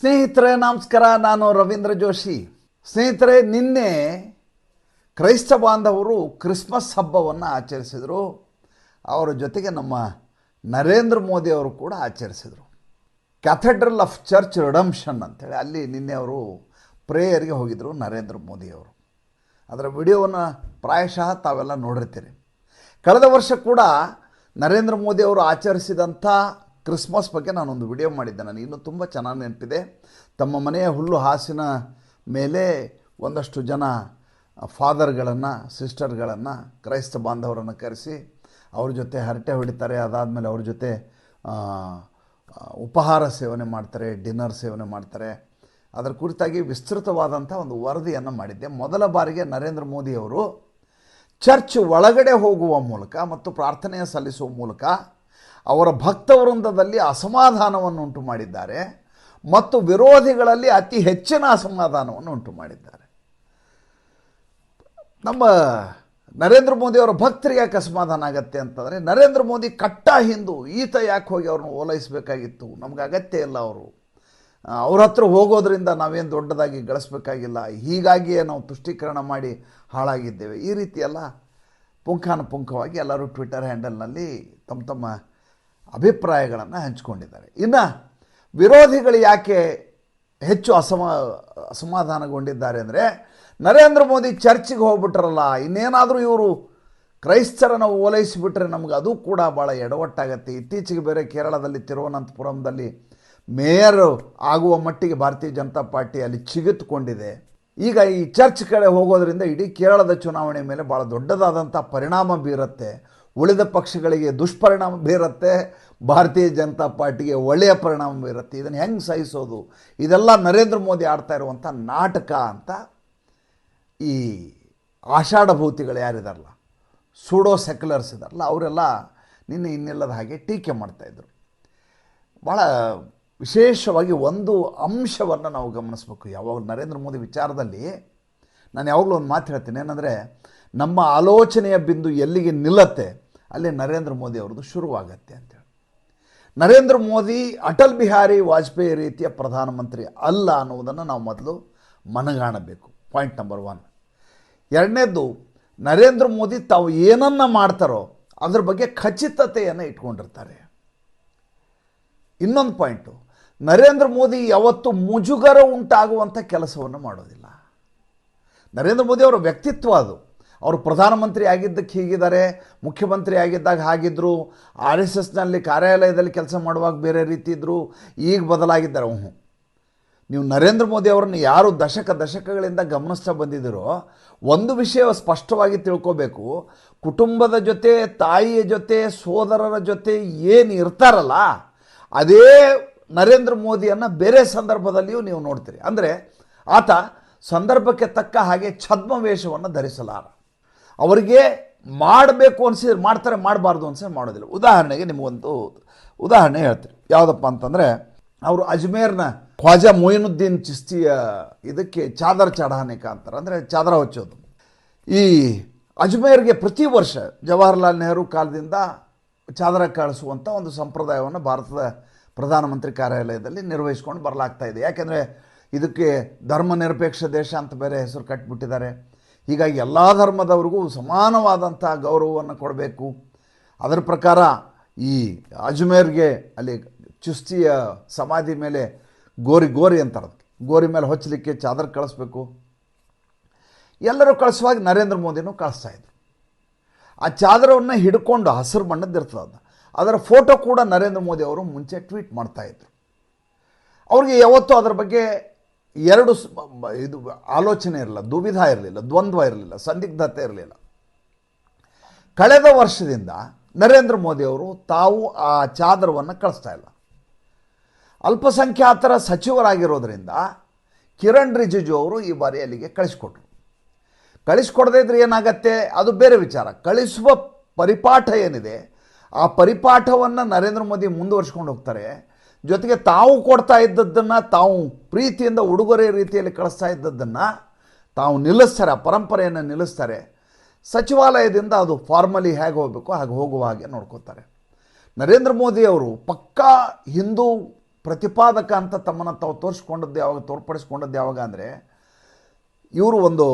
ಸ್ನೇಹಿತರೆ, ನಮಸ್ಕಾರ. ನಾನು ರವೀಂದ್ರ ಜೋಶಿ. ಸ್ನೇಹಿತರೆ, ನಿನ್ನೆ ಕ್ರೈಸ್ತ ಬಾಂಧವರು ಕ್ರಿಸ್ಮಸ್ ಹಬ್ಬವನ್ನು ಆಚರಿಸಿದರು. ಅವರ ಜೊತೆಗೆ ನಮ್ಮ ನರೇಂದ್ರ ಮೋದಿ ಅವರು ಕೂಡ ಆಚರಿಸಿದರು. ಕ್ಯಾಥೆಡ್ರಲ್ ಆಫ್ ಚರ್ಚ್ ರಿಡಂಪ್ಷನ್ ಅಂತೇಳಿ. ಅಲ್ಲಿ ನಿನ್ನೆ ಅವರು ಪ್ರೇಯರ್ಗೆ ಹೋಗಿದ್ದರು ನರೇಂದ್ರ ಮೋದಿ ಅವರು. ಅದರ ವಿಡಿಯೋವನ್ನು ಪ್ರಾಯಶಃ ತಾವೆಲ್ಲ ನೋಡಿರ್ತೀರಿ. ಕಳೆದ ವರ್ಷ ಕೂಡ ನರೇಂದ್ರ ಮೋದಿ ಅವರು ಆಚರಿಸಿದಂಥ ಕ್ರಿಸ್ಮಸ್ ಬಗ್ಗೆ ನಾನೊಂದು ವಿಡಿಯೋ ಮಾಡಿದ್ದೆ. ನಾನು ಇನ್ನೂ ತುಂಬ ಚೆನ್ನಾಗಿ ನೆನಪಿದೆ. ತಮ್ಮ ಮನೆಯ ಹುಲ್ಲು ಹಾಸಿನ ಮೇಲೆ ಒಂದಷ್ಟು ಜನ ಫಾದರ್ಗಳನ್ನು ಸಿಸ್ಟರ್ಗಳನ್ನು ಕ್ರೈಸ್ತ ಬಾಂಧವರನ್ನು ಕರೆಸಿ ಅವ್ರ ಜೊತೆ ಹರಟೆ ಹೊಡಿತಾರೆ. ಅದಾದಮೇಲೆ ಅವ್ರ ಜೊತೆ ಉಪಹಾರ ಸೇವನೆ ಮಾಡ್ತಾರೆ, ಡಿನ್ನರ್ ಸೇವನೆ ಮಾಡ್ತಾರೆ. ಅದರ ಕುರಿತಾಗಿ ವಿಸ್ತೃತವಾದಂಥ ಒಂದು ವರದಿಯನ್ನು ಮಾಡಿದ್ದೆ. ಮೊದಲ ಬಾರಿಗೆ ನರೇಂದ್ರ ಮೋದಿಯವರು ಚರ್ಚ್ ಒಳಗಡೆ ಹೋಗುವ ಮೂಲಕ ಮತ್ತು ಪ್ರಾರ್ಥನೆಯ ಸಲ್ಲಿಸುವ ಮೂಲಕ ಅವರ ಭಕ್ತವೃಂದದಲ್ಲಿ ಅಸಮಾಧಾನವನ್ನು ಉಂಟು ಮಾಡಿದ್ದಾರೆ ಮತ್ತು ವಿರೋಧಿಗಳಲ್ಲಿ ಅತಿ ಹೆಚ್ಚಿನ ಅಸಮಾಧಾನವನ್ನು ಉಂಟು ಮಾಡಿದ್ದಾರೆ. ನಮ್ಮ ನರೇಂದ್ರ ಮೋದಿ ಅವರ ಭಕ್ತರಿಗೆ ಯಾಕೆ ಅಸಮಾಧಾನ ಆಗತ್ತೆ ಅಂತಂದರೆ, ನರೇಂದ್ರ ಮೋದಿ ಕಟ್ಟ ಹಿಂದೂ, ಈತ ಯಾಕೆ ಹೋಗಿ ಅವ್ರನ್ನ ಓಲೈಸಬೇಕಾಗಿತ್ತು? ನಮ್ಗೆ ಅಗತ್ಯ ಇಲ್ಲ ಅವರು. ಅವ್ರ ಹತ್ರ ಹೋಗೋದ್ರಿಂದ ನಾವೇನು ದೊಡ್ಡದಾಗಿ ಗಳಿಸ್ಬೇಕಾಗಿಲ್ಲ. ಹೀಗಾಗಿಯೇ ನಾವು ತುಷ್ಟೀಕರಣ ಮಾಡಿ ಹಾಳಾಗಿದ್ದೇವೆ. ಈ ರೀತಿಯೆಲ್ಲ ಪುಂಖಾನುಪುಂಖವಾಗಿ ಎಲ್ಲರೂ ಟ್ವಿಟರ್ ಹ್ಯಾಂಡಲ್ನಲ್ಲಿ ತಮ್ಮ ತಮ್ಮ ಅಭಿಪ್ರಾಯಗಳನ್ನು ಹಂಚಿಕೊಂಡಿದ್ದಾರೆ. ಇನ್ನು ವಿರೋಧಿಗಳು ಯಾಕೆ ಹೆಚ್ಚು ಅಸಮ, ಅಸಮಾಧಾನಗೊಂಡಿದ್ದಾರೆ ಅಂದರೆ, ನರೇಂದ್ರ ಮೋದಿ ಚರ್ಚಿಗೆ ಹೋಗ್ಬಿಟ್ರಲ್ಲ, ಇನ್ನೇನಾದರೂ ಇವರು ಕ್ರೈಸ್ತರನ್ನು ಓಲೈಸಿಬಿಟ್ರೆ ನಮ್ಗೆ ಅದು ಕೂಡ ಭಾಳ ಎಡವಟ್ಟಾಗತ್ತೆ. ಇತ್ತೀಚೆಗೆ ಬೇರೆ ಕೇರಳದಲ್ಲಿ, ತಿರುವನಂತಪುರಂದಲ್ಲಿ ಮೇಯರ್ ಆಗುವ ಮಟ್ಟಿಗೆ ಭಾರತೀಯ ಜನತಾ ಪಾರ್ಟಿ ಅಲ್ಲಿ ಚಿಗುತ್ಕೊಂಡಿದೆ. ಈಗ ಈ ಚರ್ಚ್ ಕಡೆ ಹೋಗೋದ್ರಿಂದ ಇಡೀ ಕೇರಳದ ಚುನಾವಣೆ ಮೇಲೆ ಭಾಳ ದೊಡ್ಡದಾದಂಥ ಪರಿಣಾಮ ಬೀರುತ್ತೆ. ಉಳಿದ ಪಕ್ಷಗಳಿಗೆ ದುಷ್ಪರಿಣಾಮ ಬೀರುತ್ತೆ, ಭಾರತೀಯ ಜನತಾ ಪಾರ್ಟಿಗೆ ಒಳ್ಳೆಯ ಪರಿಣಾಮ ಬೀರುತ್ತೆ. ಇದನ್ನು ಹೆಂಗೆ ಸಹಿಸೋದು? ಇದೆಲ್ಲ ನರೇಂದ್ರ ಮೋದಿ ಆಡ್ತಾ ಇರುವಂಥ ನಾಟಕ ಅಂತ ಈ ಆಷಾಢಭೂತಿಗಳು ಯಾರಿದಾರಲ್ಲ, ಸೂಡೋ ಸೆಕ್ಯುಲರ್ಸ್ ಇದಾರಲ್ಲ, ಅವರೆಲ್ಲ ನಿನ್ನೆ ಇನ್ನಿಲ್ಲದ ಹಾಗೆ ಟೀಕೆ ಮಾಡ್ತಾಯಿದ್ರು ಭಾಳ ವಿಶೇಷವಾಗಿ ಒಂದು ಅಂಶವನ್ನು ನಾವು ಗಮನಿಸಬೇಕು. ಯಾವಾಗ ನರೇಂದ್ರ ಮೋದಿ ವಿಚಾರದಲ್ಲಿ ನಾನು ಯಾವಾಗಲೂ ಒಂದು ಮಾತು ಹೇಳ್ತೀನಿ, ಏನಂದರೆ ನಮ್ಮ ಆಲೋಚನೆಯ ಬಿಂದು ಎಲ್ಲಿಗೆ ನಿಲ್ಲತ್ತೆ ಅಲ್ಲಿ ನರೇಂದ್ರ ಮೋದಿ ಅವ್ರದ್ದು ಶುರುವಾಗತ್ತೆ ಅಂತೇಳಿ ನರೇಂದ್ರ ಮೋದಿ ಅಟಲ್ ಬಿಹಾರಿ ವಾಜಪೇಯಿ ರೀತಿಯ ಪ್ರಧಾನಮಂತ್ರಿ ಅಲ್ಲ ಅನ್ನುವುದನ್ನು ನಾವು ಮೊದಲು ಮನಗಾಣಬೇಕು. ಪಾಯಿಂಟ್ ನಂಬರ್ ಒನ್ ಎರಡನೇದು ನರೇಂದ್ರ ಮೋದಿ ತಾವು ಏನನ್ನ ಮಾಡ್ತಾರೋ ಅದ್ರ ಬಗ್ಗೆ ಖಚಿತತೆಯನ್ನು ಇಟ್ಕೊಂಡಿರ್ತಾರೆ. ಇನ್ನೊಂದು ಪಾಯಿಂಟು ನರೇಂದ್ರ ಮೋದಿ ಯಾವತ್ತು ಮುಜುಗರ ಉಂಟಾಗುವಂಥ ಕೆಲಸವನ್ನು ಮಾಡೋದಿಲ್ಲ. ನರೇಂದ್ರ ಮೋದಿ ಅವರ ವ್ಯಕ್ತಿತ್ವ ಅದು. ಅವರು ಪ್ರಧಾನಮಂತ್ರಿ ಆಗಿದ್ದಕ್ಕೆ ಹೀಗಿದ್ದಾರೆ, ಮುಖ್ಯಮಂತ್ರಿ ಆಗಿದ್ದಾಗ ಹಾಗಿದ್ದರು ಆರ್ ಎಸ್ ಎಸ್ನಲ್ಲಿ ಕಾರ್ಯಾಲಯದಲ್ಲಿ ಕೆಲಸ ಮಾಡುವಾಗ ಬೇರೆ ರೀತಿ ಇದ್ದರು ಈಗ ಬದಲಾಗಿದ್ದಾರೆ. ಹ್ಞೂ ನೀವು ನರೇಂದ್ರ ಮೋದಿ ಅವರನ್ನು ಯಾರು ದಶಕ ದಶಕಗಳಿಂದ ಗಮನಿಸ್ತಾ ಬಂದಿದ್ದೀರೋ, ಒಂದು ವಿಷಯ ಸ್ಪಷ್ಟವಾಗಿ ತಿಳ್ಕೋಬೇಕು. ಕುಟುಂಬದ ಜೊತೆ, ತಾಯಿಯ ಜೊತೆ, ಸೋದರರ ಜೊತೆ ಏನು ಇರ್ತಾರಲ್ಲ, ಅದೇ ನರೇಂದ್ರ ಮೋದಿಯನ್ನು ಬೇರೆ ಸಂದರ್ಭದಲ್ಲಿಯೂ ನೀವು ನೋಡ್ತೀರಿ. ಅಂದರೆ ಆತ ಸಂದರ್ಭಕ್ಕೆ ತಕ್ಕ ಹಾಗೆ ಛದ್ಮವೇಷವನ್ನು ಧರಿಸಲಾರ. ಅವರಿಗೆ ಮಾಡಬೇಕು ಅನಿಸಿದ್ರೆ ಮಾಡ್ತಾರೆ, ಮಾಡಬಾರ್ದು ಅನಿಸಿದ್ರೆ ಮಾಡೋದಿಲ್ಲ. ಉದಾಹರಣೆಗೆ ನಿಮಗೊಂದು ಉದಾಹರಣೆ ಹೇಳ್ತೀರಿ ಯಾವುದಪ್ಪ ಅಂತಂದರೆ, ಅವರು ಅಜ್ಮೇರ್ನ ಖ್ವಾಜಾ ಮೊಯಿನುದ್ದೀನ್ ಚಿಸ್ತಿಯ ಇದಕ್ಕೆ ಚಾದರ್ ಚಢಾನಿಕ ಅಂತಾರೆ ಅಂದರೆ ಚಾದರ ಹೊಚ್ಚೋದು. ಈ ಅಜ್ಮೇರ್ಗೆ ಪ್ರತಿ ವರ್ಷ ಜವಾಹರ್ಲಾಲ್ ನೆಹರು ಕಾಲದಿಂದ ಚಾದರ ಕಳಿಸುವಂಥ ಒಂದು ಸಂಪ್ರದಾಯವನ್ನು ಭಾರತದ ಪ್ರಧಾನಮಂತ್ರಿ ಕಾರ್ಯಾಲಯದಲ್ಲಿ ನಿರ್ವಹಿಸ್ಕೊಂಡು ಬರಲಾಗ್ತಾ ಇದೆ. ಯಾಕೆಂದರೆ ಇದಕ್ಕೆ ಧರ್ಮ ನಿರಪೇಕ್ಷ ದೇಶ ಅಂತ ಬೇರೆ ಹೆಸರು ಕಟ್ಟಿಬಿಟ್ಟಿದ್ದಾರೆ ಹೀಗಾಗಿ ಎಲ್ಲ ಧರ್ಮದವ್ರಿಗೂ ಸಮಾನವಾದಂಥ ಗೌರವವನ್ನು ಕೊಡಬೇಕು. ಅದರ ಪ್ರಕಾರ ಈ ಅಜ್ಮೇರ್ಗೆ ಅಲ್ಲಿ ಚುಸ್ತಿಯ ಸಮಾಧಿ ಮೇಲೆ ಗೋರಿ ಗೋರಿ ಅಂತಾರೆ ಗೋರಿ ಮೇಲೆ ಹೊಚ್ಚಲಿಕ್ಕೆ ಚಾದರ್ ಕಳಿಸ್ಬೇಕು. ಎಲ್ಲರೂ ಕಳಿಸುವಾಗ ನರೇಂದ್ರ ಮೋದಿನೂ ಕಳಿಸ್ತಾ ಇದ್ರು. ಆ ಚಾದರವನ್ನು ಹಿಡ್ಕೊಂಡು ಹಸಿರು ಬಣ್ಣದ್ದು ಇರ್ತದೆ ಅದು. ಅದರ ಫೋಟೋ ಕೂಡ ನರೇಂದ್ರ ಮೋದಿ ಅವರು ಮುಂಚೆ ಟ್ವೀಟ್ ಮಾಡ್ತಾಯಿದ್ರು ಅವ್ರಿಗೆ ಯಾವತ್ತೂ ಅದರ ಬಗ್ಗೆ ಎರಡು ಇದು ಆಲೋಚನೆ ಇರಲಿಲ್ಲ, ದುವಿಧ ಇರಲಿಲ್ಲ, ದ್ವಂದ್ವ ಇರಲಿಲ್ಲ, ಸಂದಿಗ್ಧತೆ ಇರಲಿಲ್ಲ. ಕಳೆದ ವರ್ಷದಿಂದ ನರೇಂದ್ರ ಮೋದಿಯವರು ತಾವು ಆ ಚಾದರವನ್ನು ಕಳಿಸ್ತಾ ಇಲ್ಲ. ಅಲ್ಪಸಂಖ್ಯಾತರ ಸಚಿವರಾಗಿರೋದ್ರಿಂದ ಕಿರಣ್ ರಿಜಿಜು ಅವರು ಈ ಬಾರಿ ಅಲ್ಲಿಗೆ ಕಳಿಸ್ಕೊಟ್ರು. ಕಳಿಸ್ಕೊಡದೇ ಇದ್ರೆ ಏನಾಗತ್ತೆ? ಅದು ಬೇರೆ ವಿಚಾರ. ಕಳಿಸುವ ಪರಿಪಾಠ ಏನಿದೆ? ಆ ಪರಿಪಾಠವನ್ನು ನರೇಂದ್ರ ಮೋದಿ ಮುಂದುವರ್ಸ್ಕೊಂಡು ಹೋಗ್ತಾರೆ. ಜೊತೆಗೆ ತಾವು ಕೊಡ್ತಾ ಇದ್ದದ್ದನ್ನು, ತಾವು ಪ್ರೀತಿಯಿಂದ ಉಡುಗೊರೆ ರೀತಿಯಲ್ಲಿ ಕಳಿಸ್ತಾ ಇದ್ದದ್ದನ್ನು ತಾವು ನಿಲ್ಲಿಸ್ತಾರೆ, ಆ ಪರಂಪರೆಯನ್ನು ನಿಲ್ಲಿಸ್ತಾರೆ. ಸಚಿವಾಲಯದಿಂದ ಅದು ಫಾರ್ಮಲಿ ಹೇಗೆ ಹೋಗಬೇಕು, ಹಾಗೆ ಹೋಗುವ ಹಾಗೆ ನೋಡ್ಕೋತಾರೆ. ನರೇಂದ್ರ ಮೋದಿ ಅವರು ಪಕ್ಕಾ ಹಿಂದೂ ಪ್ರತಿಪಾದಕ ಅಂತ ತಮ್ಮನ್ನು ತಾವು ತೋರಿಸ್ಕೊಂಡದ್ದು ಯಾವಾಗ, ತೋರ್ಪಡಿಸ್ಕೊಂಡದ್ದು ಯಾವಾಗ ಅಂದರೆ, ಇವರು ಒಂದು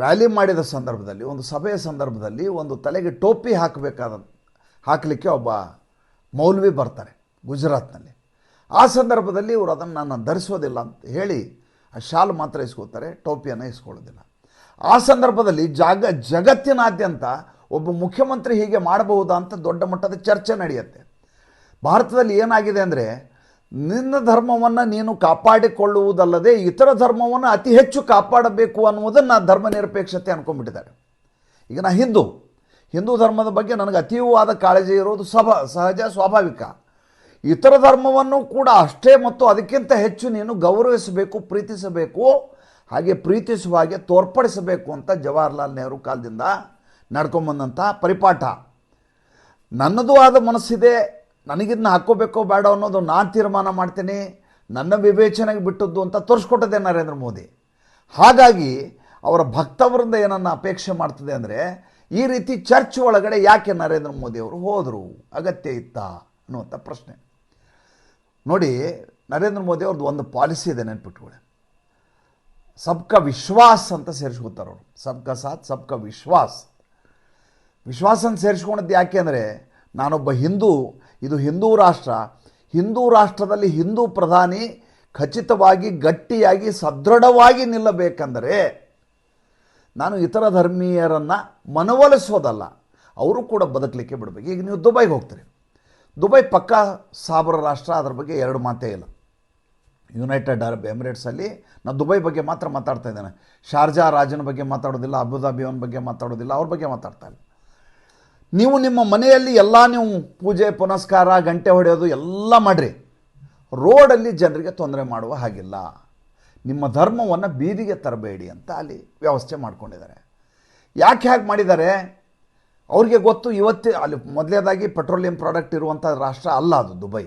ರ್ಯಾಲಿ ಮಾಡಿದ ಸಂದರ್ಭದಲ್ಲಿ, ಒಂದು ಸಭೆಯ ಸಂದರ್ಭದಲ್ಲಿ ಒಂದು ತಲೆಗೆ ಟೋಪಿ ಹಾಕಬೇಕಾದ, ಹಾಕಲಿಕ್ಕೆ ಒಬ್ಬ ಮೌಲ್ವಿ ಬರ್ತಾರೆ. ಗುಜರಾತ್ನಲ್ಲಿ. ಆ ಸಂದರ್ಭದಲ್ಲಿ ಇವರು ಅದನ್ನು ನಾನು ಧರಿಸೋದಿಲ್ಲ ಅಂತ ಹೇಳಿ ಆ ಶಾಲ್ ಮಾತ್ರ ಇಸ್ಕೋತಾರೆ ಟೋಪಿಯನ್ನು ಇಸ್ಕೊಳ್ಳೋದಿಲ್ಲ. ಆ ಸಂದರ್ಭದಲ್ಲಿ ಜಾಗ ಜಗತ್ತಿನಾದ್ಯಂತ ಒಬ್ಬ ಮುಖ್ಯಮಂತ್ರಿ ಹೀಗೆ ಮಾಡಬಹುದಾ ಅಂತ ದೊಡ್ಡ ಮಟ್ಟದ ಚರ್ಚೆ ನಡೆಯುತ್ತೆ. ಭಾರತದಲ್ಲಿ ಏನಾಗಿದೆ ಅಂದರೆ ನಿನ್ನ ಧರ್ಮವನ್ನು ನೀನು ಕಾಪಾಡಿಕೊಳ್ಳುವುದಲ್ಲದೆ ಇತರ ಧರ್ಮವನ್ನು ಅತಿ ಹೆಚ್ಚು ಕಾಪಾಡಬೇಕು ಅನ್ನುವುದನ್ನು ಧರ್ಮ ನಿರಪೇಕ್ಷತೆ ಅನ್ಕೊಂಡ್ಬಿಟ್ಟಿದ್ದಾರೆ. ಈಗ ನಾ ಹಿಂದೂ ಹಿಂದೂ ಧರ್ಮದ ಬಗ್ಗೆ ನನಗೆ ಅತೀವಾದ ಕಾಳಜಿ ಇರೋದು ಸಹಜ, ಸ್ವಾಭಾವಿಕ. ಇತರ ಧರ್ಮವನ್ನು ಕೂಡ ಅಷ್ಟೇ ಮತ್ತು ಅದಕ್ಕಿಂತ ಹೆಚ್ಚು ನೀನು ಗೌರವಿಸಬೇಕು, ಪ್ರೀತಿಸಬೇಕು, ಹಾಗೆ ಪ್ರೀತಿಸುವ ಹಾಗೆ ತೋರ್ಪಡಿಸಬೇಕು ಅಂತ ಜವಾಹರ್ಲಾಲ್ ನೆಹರು ಕಾಲದಿಂದ ನಡ್ಕೊಂಬಂದಂಥ ಪರಿಪಾಠ. ನನ್ನದು ಆದ ಮನಸ್ಸಿದೆ ನನಗಿದನ್ನ ಹಾಕ್ಕೋಬೇಕೋ ಬೇಡ ಅನ್ನೋದು ನಾನು ತೀರ್ಮಾನ ಮಾಡ್ತೀನಿ, ನನ್ನ ವಿವೇಚನೆಗೆ ಬಿಟ್ಟದ್ದು ಅಂತ ತೋರಿಸ್ಕೊಟ್ಟದೆ ನರೇಂದ್ರ ಮೋದಿ. ಹಾಗಾಗಿ ಅವರ ಭಕ್ತವರಿಂದ ಏನನ್ನು ಅಪೇಕ್ಷೆ ಮಾಡ್ತದೆ ಅಂದರೆ, ಈ ರೀತಿ ಚರ್ಚ್ ಒಳಗಡೆ ಯಾಕೆ ನರೇಂದ್ರ ಮೋದಿ ಅವರು ಹೋದರು, ಅಗತ್ಯ ಇತ್ತಾ ಅನ್ನುವಂಥ ಪ್ರಶ್ನೆ. ನೋಡಿ, ನರೇಂದ್ರ ಮೋದಿ ಅವ್ರದ್ದು ಒಂದು ಪಾಲಿಸಿ ಇದೆ ನೆನ್ಪಿಟ್ಕೊಳ್ಳಿ. ಸಬ್ಕ ವಿಶ್ವಾಸ್ ಅಂತ ಸೇರಿಸ್ಕೊತಾರೆ ಅವರು. ಸಬ್ಕ ಸಾಥ್, ಸಬ್ಕ ವಿಶ್ವಾಸ್. ವಿಶ್ವಾಸನ ಸೇರಿಸ್ಕೊಂಡದ್ದು ಯಾಕೆ ಅಂದರೆ, ನಾನೊಬ್ಬ ಹಿಂದೂ, ಇದು ಹಿಂದೂ ರಾಷ್ಟ್ರ. ಹಿಂದೂ ರಾಷ್ಟ್ರದಲ್ಲಿ ಹಿಂದೂ ಪ್ರಧಾನಿ ಖಚಿತವಾಗಿ, ಗಟ್ಟಿಯಾಗಿ, ಸದೃಢವಾಗಿ ನಿಲ್ಲಬೇಕೆಂದರೆ, ನಾನು ಇತರ ಧರ್ಮೀಯರನ್ನು ಮನವೊಲಿಸೋದಲ್ಲ. ಅವರು ಕೂಡ ಬದುಕಲಿಕ್ಕೆ ಬಿಡಬೇಕು. ಈಗ ನೀವು ದುಬೈಗೆ ಹೋಗ್ತೀರಿ. ದುಬೈ ಪಕ್ಕಾ ಸಾಬರ ರಾಷ್ಟ್ರ, ಅದರ ಬಗ್ಗೆ ಎರಡು ಮಾತೇ ಇಲ್ಲ. ಯುನೈಟೆಡ್ ಅರಬ್ ಎಮಿರೇಟ್ಸಲ್ಲಿ ನಾನು ದುಬೈ ಬಗ್ಗೆ ಮಾತ್ರ ಮಾತಾಡ್ತಾ ಇದ್ದೇನೆ. ಶಾರ್ಜಾ ರಾಜನ ಬಗ್ಗೆ ಮಾತಾಡೋದಿಲ್ಲ ಅಬುದಾಬಿಯವನ ಬಗ್ಗೆ ಮಾತಾಡೋದಿಲ್ಲ, ಅವ್ರ ಬಗ್ಗೆ ಮಾತಾಡ್ತಾ ಇಲ್ಲ. ನೀವು ನಿಮ್ಮ ಮನೆಯಲ್ಲಿ ಎಲ್ಲ ನೀವು ಪೂಜೆ, ಪುನಸ್ಕಾರ, ಗಂಟೆ ಹೊಡೆಯೋದು ಎಲ್ಲ ಮಾಡಿರಿ. ರೋಡಲ್ಲಿ ಜನರಿಗೆ ತೊಂದರೆ ಮಾಡುವ ಹಾಗಿಲ್ಲ. ನಿಮ್ಮ ಧರ್ಮವನ್ನು ಬೀದಿಗೆ ತರಬೇಡಿ ಅಂತ ಅಲ್ಲಿ ವ್ಯವಸ್ಥೆ ಮಾಡ್ಕೊಂಡಿದ್ದಾರೆ. ಯಾಕೆ ಹೇಗೆ ಮಾಡಿದ್ದಾರೆ? ಅವ್ರಿಗೆ ಗೊತ್ತು ಇವತ್ತೇ ಅಲ್ಲಿ ಮೊದಲೇದಾಗಿ ಪೆಟ್ರೋಲಿಯಂ ಪ್ರಾಡಕ್ಟ್ ಇರುವಂಥ ರಾಷ್ಟ್ರ ಅಲ್ಲ ಅದು ದುಬೈ.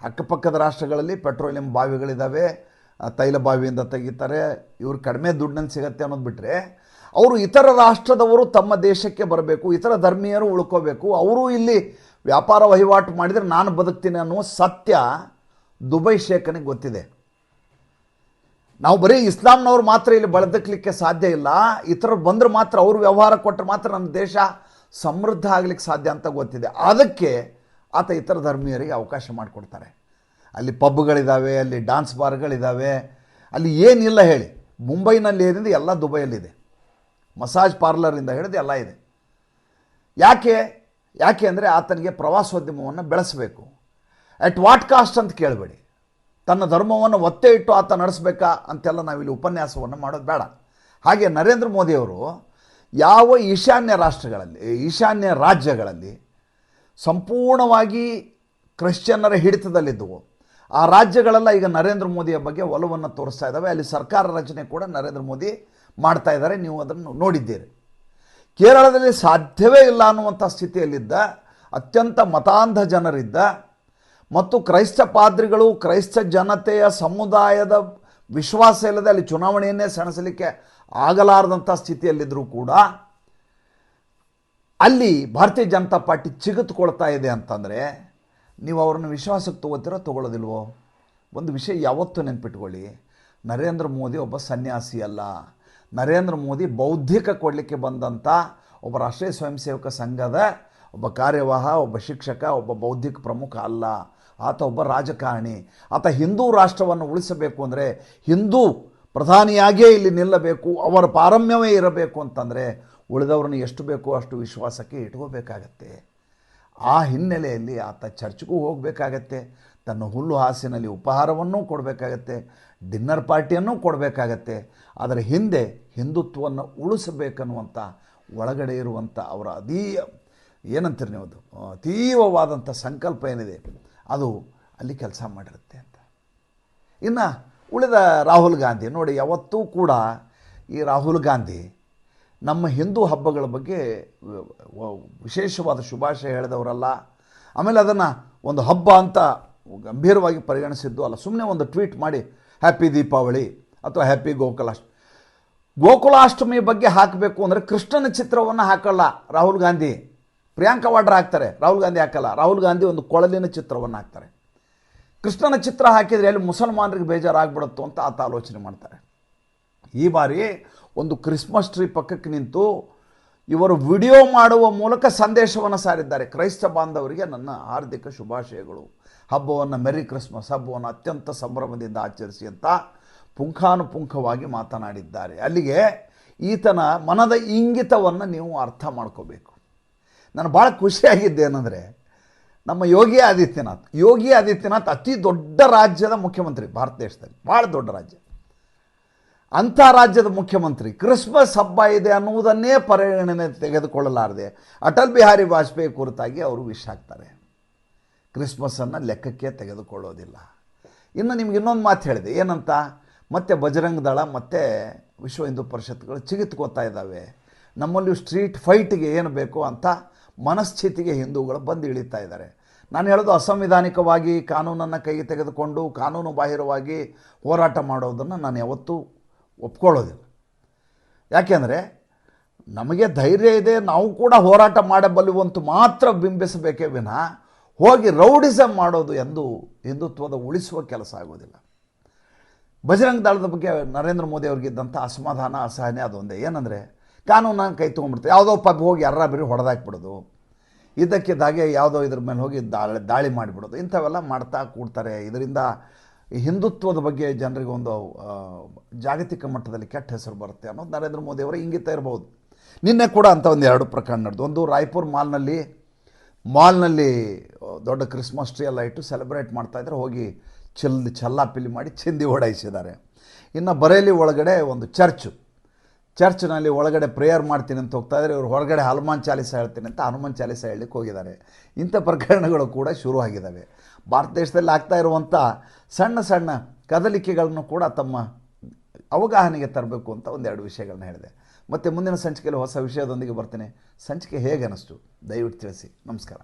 ಅಕ್ಕಪಕ್ಕದ ರಾಷ್ಟ್ರಗಳಲ್ಲಿ ಪೆಟ್ರೋಲಿಯಂ ಬಾವಿಗಳಿದ್ದಾವೆ ತೈಲ ಬಾವಿಯಿಂದ ತೆಗಿತಾರೆ, ಇವ್ರು ಕಡಿಮೆ ದುಡ್ಡನ್ನು ಸಿಗತ್ತೆ ಅನ್ನೋದು ಬಿಟ್ಟರೆ ಅವರು ಇತರ ರಾಷ್ಟ್ರದವರು ತಮ್ಮ ದೇಶಕ್ಕೆ ಬರಬೇಕು, ಇತರ ಧರ್ಮೀಯರು ಉಳ್ಕೋಬೇಕು, ಅವರು ಇಲ್ಲಿ ವ್ಯಾಪಾರ ವಹಿವಾಟು ಮಾಡಿದರೆ ನಾನು ಬದುಕ್ತೀನಿ ಅನ್ನುವ ಸತ್ಯ ದುಬೈ ಶೇಖನಿಗೆ ಗೊತ್ತಿದೆ. ನಾವು ಬರೀ ಇಸ್ಲಾಂನವ್ರು ಮಾತ್ರ ಇಲ್ಲಿ ಬದುಕಲಿಕ್ಕೆ ಸಾಧ್ಯ ಇಲ್ಲ ಇತರರು ಬಂದರೆ ಮಾತ್ರ ಅವರು ವ್ಯವಹಾರ ಕೊಟ್ಟರೆ ಮಾತ್ರ ನಮ್ಮ ದೇಶ ಸಮೃದ್ಧ ಆಗಲಿಕ್ಕೆ ಸಾಧ್ಯ ಅಂತ ಗೊತ್ತಿದೆ. ಅದಕ್ಕೆ ಆತ ಇತರ ಧರ್ಮೀಯರಿಗೆ ಅವಕಾಶ ಮಾಡಿಕೊಡ್ತಾರೆ. ಅಲ್ಲಿ ಪಬ್ಗಳಿದ್ದಾವೆ ಅಲ್ಲಿ ಡಾನ್ಸ್ ಬಾರ್ಗಳಿದ್ದಾವೆ ಅಲ್ಲಿ ಏನಿಲ್ಲ ಹೇಳಿ. ಮುಂಬೈನಲ್ಲಿ ಏನಿದೆ, ಎಲ್ಲ ದುಬೈಯಲ್ಲಿದೆ. ಮಸಾಜ್ ಪಾರ್ಲರಿಂದ ಹಿಡಿದು ಎಲ್ಲ ಇದೆ. ಯಾಕೆ? ಯಾಕೆ ಅಂದರೆ ಆತನಿಗೆ ಪ್ರವಾಸೋದ್ಯಮವನ್ನು ಬೆಳೆಸಬೇಕು. ಅಟ್ ವಾಟ್ ಕಾಸ್ಟ್ ಅಂತ ಕೇಳಬೇಡಿ. ತನ್ನ ಧರ್ಮವನ್ನು ಒತ್ತೆ ಇಟ್ಟು ಆತ ನಡೆಸಬೇಕಾ ಅಂತೆಲ್ಲ ನಾವಿಲ್ಲಿ ಉಪನ್ಯಾಸವನ್ನು ಮಾಡೋದು ಬೇಡ. ಹಾಗೆ ನರೇಂದ್ರ ಮೋದಿಯವರು ಯಾವ ಈಶಾನ್ಯ ರಾಷ್ಟ್ರಗಳಲ್ಲಿ ಈಶಾನ್ಯ ರಾಜ್ಯಗಳಲ್ಲಿ ಸಂಪೂರ್ಣವಾಗಿ ಕ್ರಿಶ್ಚಿಯನ್ನರ ಹಿಡಿತದಲ್ಲಿದ್ದವು. ಆ ರಾಜ್ಯಗಳೆಲ್ಲ ಈಗ ನರೇಂದ್ರ ಮೋದಿಯ ಬಗ್ಗೆ ಒಲವನ್ನು ತೋರಿಸ್ತಾ ಇದ್ದಾವೆ. ಅಲ್ಲಿ ಸರ್ಕಾರ ರಚನೆ ಕೂಡ ನರೇಂದ್ರ ಮೋದಿ ಮಾಡ್ತಾ ಇದ್ದಾರೆ. ನೀವು ಅದನ್ನು ನೋಡಿದ್ದೀರಿ. ಕೇರಳದಲ್ಲಿ ಸಾಧ್ಯವೇ ಇಲ್ಲ ಅನ್ನುವಂಥ ಸ್ಥಿತಿಯಲ್ಲಿದ್ದ, ಅತ್ಯಂತ ಮತಾಂಧ ಜನರಿದ್ದ ಮತ್ತು ಕ್ರೈಸ್ತ ಪಾದ್ರಿಗಳು, ಕ್ರೈಸ್ತ ಜನತೆಯ ಸಮುದಾಯದ ವಿಶ್ವಾಸ ಇಲ್ಲದೆ ಅಲ್ಲಿ ಚುನಾವಣೆಯನ್ನೇ ಸೆಣಸಲಿಕ್ಕೆ ಆಗಲಾರದಂಥ ಸ್ಥಿತಿಯಲ್ಲಿದ್ದರೂ ಕೂಡ ಅಲ್ಲಿ ಭಾರತೀಯ ಜನತಾ ಪಾರ್ಟಿ ಚಿಗುತ್ಕೊಳ್ತಾ ಇದೆ ಅಂತಂದರೆ ನೀವು ಅವ್ರನ್ನ ವಿಶ್ವಾಸಕ್ಕೆ ತಗೋತೀರೋ ತಗೊಳ್ಳೋದಿಲ್ವೋ? ಒಂದು ವಿಷಯ ಯಾವತ್ತೂ ನೆನ್ಪಿಟ್ಕೊಳ್ಳಿ. ನರೇಂದ್ರ ಮೋದಿ ಒಬ್ಬ ಸನ್ಯಾಸಿ ಅಲ್ಲ. ನರೇಂದ್ರ ಮೋದಿ ಬೌದ್ಧಿಕ ಕೊಡಲಿಕ್ಕೆ ಬಂದಂಥ ಒಬ್ಬ ರಾಷ್ಟ್ರೀಯ ಸ್ವಯಂ ಸೇವಕ ಸಂಘದ ಒಬ್ಬ ಕಾರ್ಯವಾಹ, ಒಬ್ಬ ಶಿಕ್ಷಕ, ಒಬ್ಬ ಬೌದ್ಧಿಕ ಪ್ರಮುಖ ಅಲ್ಲ. ಆತ ಒಬ್ಬ ರಾಜಕಾರಣಿ. ಆತ ಹಿಂದೂ ರಾಷ್ಟ್ರವನ್ನು ಉಳಿಸಬೇಕು ಅಂದರೆ ಹಿಂದೂ ಪ್ರಧಾನಿಯಾಗಿಯೇ ಇಲ್ಲಿ ನಿಲ್ಲಬೇಕು, ಅವರ ಪಾರಮ್ಯವೇ ಇರಬೇಕು ಅಂತಂದರೆ ಉಳಿದವ್ರನ್ನ ಎಷ್ಟು ಬೇಕೋ ಅಷ್ಟು ವಿಶ್ವಾಸಕ್ಕೆ ಇಟ್ಕೋಬೇಕಾಗತ್ತೆ. ಆ ಹಿನ್ನೆಲೆಯಲ್ಲಿ ಆತ ಚರ್ಚ್ಗೂ ಹೋಗಬೇಕಾಗತ್ತೆ, ತನ್ನ ಹುಲ್ಲು ಹಾಸಿನಲ್ಲಿ ಉಪಹಾರವನ್ನೂ ಕೊಡಬೇಕಾಗತ್ತೆ, ಡಿನ್ನರ್ ಪಾರ್ಟಿಯನ್ನು ಕೊಡಬೇಕಾಗತ್ತೆ. ಅದರ ಹಿಂದೆ ಹಿಂದುತ್ವವನ್ನು ಉಳಿಸಬೇಕನ್ನುವಂಥ ಒಳಗಡೆ ಇರುವಂಥ ಅವರ ಅತೀ ಏನಂತೀರಿ ನೀವು ಅದು ಅತೀವವಾದಂಥ ಸಂಕಲ್ಪ ಏನಿದೆ, ಅದು ಅಲ್ಲಿ ಕೆಲಸ ಮಾಡಿರುತ್ತೆ ಅಂತ. ಇನ್ನು ಉಳಿದ ರಾಹುಲ್ ಗಾಂಧಿ, ನೋಡಿ ಯಾವತ್ತೂ ಕೂಡ ಈ ರಾಹುಲ್ ಗಾಂಧಿ ನಮ್ಮ ಹಿಂದೂ ಹಬ್ಬಗಳ ಬಗ್ಗೆ ವಿಶೇಷವಾದ ಶುಭಾಶಯ ಹೇಳಿದವರಲ್ಲ. ಆಮೇಲೆ ಅದನ್ನು ಒಂದು ಹಬ್ಬ ಅಂತ ಗಂಭೀರವಾಗಿ ಪರಿಗಣಿಸಿದ್ದು ಅಲ್ಲ ಸುಮ್ಮನೆ ಒಂದು ಟ್ವೀಟ್ ಮಾಡಿ ಹ್ಯಾಪಿ ದೀಪಾವಳಿ ಅಥವಾ ಹ್ಯಾಪಿ ಗೋಕುಲಾಷ್ಟ ಗೋಕುಲಾಷ್ಟಮಿ ಬಗ್ಗೆ ಹಾಕಬೇಕು ಅಂದರೆ ಕೃಷ್ಣನ ಚಿತ್ರವನ್ನು ಹಾಕಲ್ಲ ರಾಹುಲ್ ಗಾಂಧಿ. ಪ್ರಿಯಾಂಕಾ ವಾಡ್ರಾ ಹಾಕ್ತಾರೆ, ರಾಹುಲ್ ಗಾಂಧಿ ಹಾಕಲ್ಲ. ರಾಹುಲ್ ಗಾಂಧಿ ಒಂದು ಕೊಳಲಿನ ಚಿತ್ರವನ್ನು ಹಾಕ್ತಾರೆ. ಕೃಷ್ಣನ ಚಿತ್ರ ಹಾಕಿದರೆ ಎಲ್ಲಿ ಮುಸಲ್ಮಾನರಿಗೆ ಬೇಜಾರಾಗ್ಬಿಡುತ್ತೋ ಅಂತ ಆತ ಆಲೋಚನೆ ಮಾಡ್ತಾರೆ. ಈ ಬಾರಿ ಒಂದು ಕ್ರಿಸ್ಮಸ್ ಟ್ರೀ ಪಕ್ಕಕ್ಕೆ ನಿಂತು ಇವರು ವಿಡಿಯೋ ಮಾಡುವ ಮೂಲಕ ಸಂದೇಶವನ್ನು ಸಾರಿದ್ದಾರೆ. ಕ್ರೈಸ್ತ ಬಾಂಧವರಿಗೆ ನನ್ನ ಹಾರ್ದಿಕ ಶುಭಾಶಯಗಳು. ಹಬ್ಬವನ್ನು ಮೆರಿ ಕ್ರಿಸ್ಮಸ್ ಹಬ್ಬವನ್ನು ಅತ್ಯಂತ ಸಂಭ್ರಮದಿಂದ ಆಚರಿಸಿ ಅಂತ ಪುಂಖಾನುಪುಂಖವಾಗಿ ಮಾತನಾಡಿದ್ದಾರೆ. ಅಲ್ಲಿಗೆ ಈತನ ಮನದ ಇಂಗಿತವನ್ನು ನೀವು ಅರ್ಥ ಮಾಡ್ಕೋಬೇಕು. ನಾನು ಭಾಳ ಖುಷಿಯಾಗಿದ್ದೇನೆಂದರೆ ನಮ್ಮ ಯೋಗಿ ಆದಿತ್ಯನಾಥ್ ಯೋಗಿ ಆದಿತ್ಯನಾಥ್ ಅತಿ ದೊಡ್ಡ ರಾಜ್ಯದ ಮುಖ್ಯಮಂತ್ರಿ ಭಾರತ ದೇಶದಲ್ಲಿ, ಭಾಳ ದೊಡ್ಡ ರಾಜ್ಯ. ಅಂಥ ರಾಜ್ಯದ ಮುಖ್ಯಮಂತ್ರಿ ಕ್ರಿಸ್ಮಸ್ ಹಬ್ಬ ಇದೆ ಅನ್ನುವುದನ್ನೇ ಪರಿಗಣನೆ ತೆಗೆದುಕೊಳ್ಳಲಾರದೆ ಅಟಲ್ ಬಿಹಾರಿ ವಾಜಪೇಯಿ ಕುರಿತಾಗಿ ಅವರು ವಿಶ್ ಹಾಕ್ತಾರೆ. ಕ್ರಿಸ್ಮಸ್ಸನ್ನು ಲೆಕ್ಕಕ್ಕೆ ತೆಗೆದುಕೊಳ್ಳೋದಿಲ್ಲ. ಇನ್ನು ನಿಮ್ಗೆ ಇನ್ನೊಂದು ಮಾತು ಹೇಳಿದೆ, ಏನಂತ? ಮತ್ತೆ ಬಜರಂಗ ದಳ, ಮತ್ತು ವಿಶ್ವ ಹಿಂದೂ ಪರಿಷತ್ಗಳು ಚಿಗಿತ್ಕೋತಾ ಇದ್ದಾವೆ. ನಮ್ಮಲ್ಲಿ ಸ್ಟ್ರೀಟ್ ಫೈಟ್ಗೆ ಏನು ಬೇಕು ಅಂತ ಮನಸ್ಥಿತಿಗೆ ಹಿಂದೂಗಳು ಬಂದು ಇಳಿತಾ ಇದ್ದಾರೆ. ನಾನು ಹೇಳೋದು ಅಸಂವಿಧಾನಿಕವಾಗಿ ಕಾನೂನನ್ನು ಕೈಗೆ ತೆಗೆದುಕೊಂಡು ಕಾನೂನು ಬಾಹಿರವಾಗಿ ಹೋರಾಟ ಮಾಡೋದನ್ನು ನಾನು ಯಾವತ್ತೂ ಒಪ್ಕೊಳ್ಳೋದಿಲ್ಲ. ಯಾಕೆಂದರೆ ನಮಗೆ ಧೈರ್ಯ ಇದೆ, ನಾವು ಕೂಡ ಹೋರಾಟ ಮಾಡಬಲ್ಲುವಂತೂ ಮಾತ್ರ ಬಿಂಬಿಸಬೇಕೇ ವಿನಃ ಹೋಗಿ ರೌಡಿಸಮ್ ಮಾಡೋದು ಎಂದು ಹಿಂದುತ್ವದ ಉಳಿಸುವ ಕೆಲಸ ಆಗೋದಿಲ್ಲ. ಬಜರಂಗ ದಳದ ಬಗ್ಗೆ ನರೇಂದ್ರ ಮೋದಿ ಅವ್ರಿಗಿದ್ದಂಥ ಅಸಮಾಧಾನ, ಅಸಹನೆ ಅದೊಂದೇ. ಏನಂದರೆ ಕಾನೂನನ್ನು ಕೈ ತೊಗೊಂಡ್ಬಿಡ್ತೀನಿ. ಯಾವುದೋ ಪಬ್ ಹೋಗಿ ಯಾರ ಬರೀ ಹೊಡೆದಾಕ್ಬಿಡೋದು. ಇದ್ದಕ್ಕಿದ್ದಾಗೆ ಯಾವುದೋ ಇದ್ರ ಮೇಲೆ ಹೋಗಿ ದಾಳಿ ದಾಳಿ ಮಾಡಿಬಿಡೋದು. ಇಂಥವೆಲ್ಲ ಮಾಡ್ತಾ ಕೂಡ್ತಾರೆ. ಇದರಿಂದ ಹಿಂದುತ್ವದ ಬಗ್ಗೆ ಜನರಿಗೆ ಒಂದು ಜಾಗತಿಕ ಮಟ್ಟದಲ್ಲಿ ಕೆಟ್ಟ ಹೆಸರು ಬರುತ್ತೆ ಅನ್ನೋದು ನರೇಂದ್ರ ಮೋದಿ ಅವರ ಇಂಗಿತ ಇರಬಹುದು ನಿನ್ನೆ ಕೂಡ ಅಂತ ಒಂದು ಎರಡು ಪ್ರಕರಣ ನಡೆದು, ಒಂದು ರಾಯ್ಪುರ್ ಮಾಲ್ನಲ್ಲಿ ಮಾಲ್ನಲ್ಲಿ ದೊಡ್ಡ ಕ್ರಿಸ್ಮಸ್ ಟ್ರೀ ಎಲ್ಲ ಇಟ್ಟು ಸೆಲೆಬ್ರೇಟ್ ಮಾಡ್ತಾ ಇದ್ರೆ ಹೋಗಿ ಚೆಲ್ ಚೆಲ್ಲಾಪಿಲ್ಲಿ ಮಾಡಿ ಚಿಂದಿ ಓಡಾಯಿಸಿದ್ದಾರೆ. ಇನ್ನು ಬರೇಲಿ ಒಳಗಡೆ ಒಂದು ಚರ್ಚು. ಚರ್ಚ್ನಲ್ಲಿ ಒಳಗಡೆ ಪ್ರೇಯರ್ ಮಾಡ್ತೀನಿ ಅಂತ ಹೋಗ್ತಾ ಇದ್ದಾರೆ ಇವರು ಹೊರಗಡೆ ಹನುಮಾನ್ ಚಾಲಿಸ ಹೇಳ್ತೀನಿ ಅಂತ ಹನುಮಾನ್ ಚಾಲಿಸ ಹೇಳಲಿಕ್ಕೆ ಹೋಗಿದ್ದಾರೆ. ಇಂಥ ಪ್ರಕರಣಗಳು ಕೂಡ ಶುರು ಆಗಿದ್ದಾವೆ. ಭಾರತ ದೇಶದಲ್ಲಿ ಆಗ್ತಾ ಇರುವಂಥ ಸಣ್ಣ ಸಣ್ಣ ಕದಲಿಕೆಗಳನ್ನು ಕೂಡ ತಮ್ಮ ಅವಗಾಹನೆಗೆ ತರಬೇಕು ಅಂತ ಒಂದೆರಡು ವಿಷಯಗಳನ್ನ ಹೇಳಿದೆ. ಮತ್ತು ಮುಂದಿನ ಸಂಚಿಕೆಯಲ್ಲಿ ಹೊಸ ವಿಷಯದೊಂದಿಗೆ ಬರ್ತೇನೆ. ಸಂಚಿಕೆ ಹೇಗೆ ಅನ್ನಿಸ್ತು ದಯವಿಟ್ಟು ತಿಳಿಸಿ. ನಮಸ್ಕಾರ.